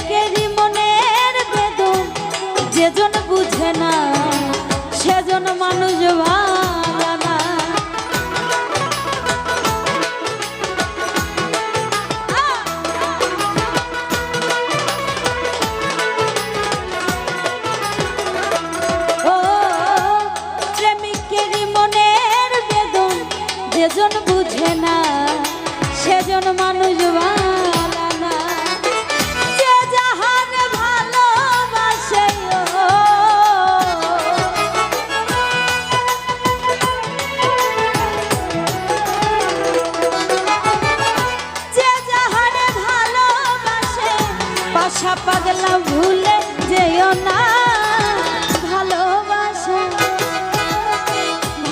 Kerry মনের বেদন যেজন বুঝে না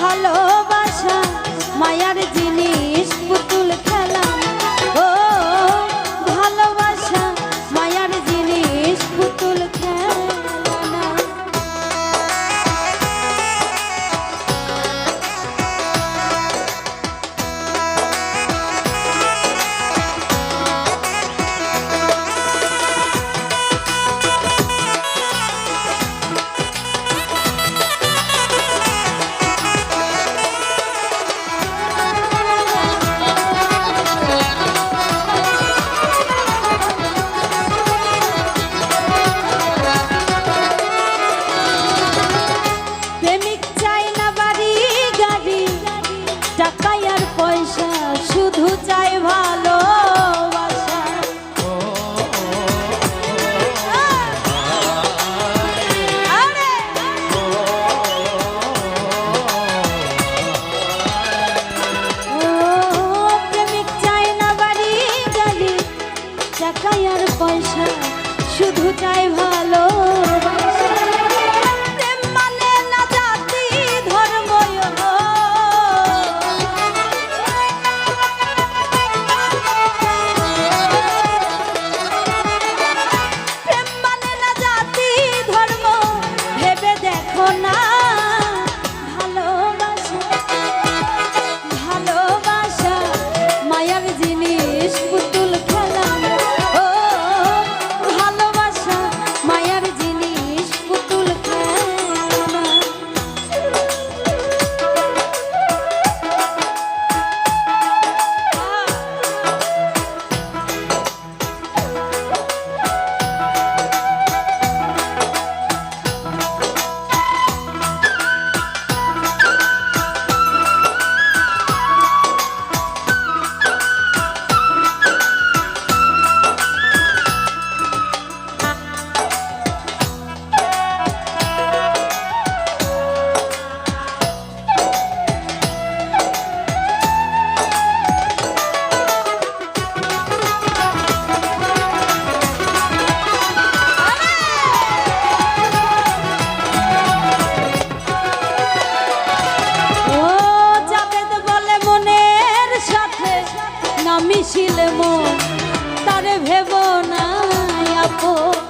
ভালোবাসা মায়ার জি পয়সা শুধু চাই ভালো সাথে না মিশিলে মন তারে ভেব না আপন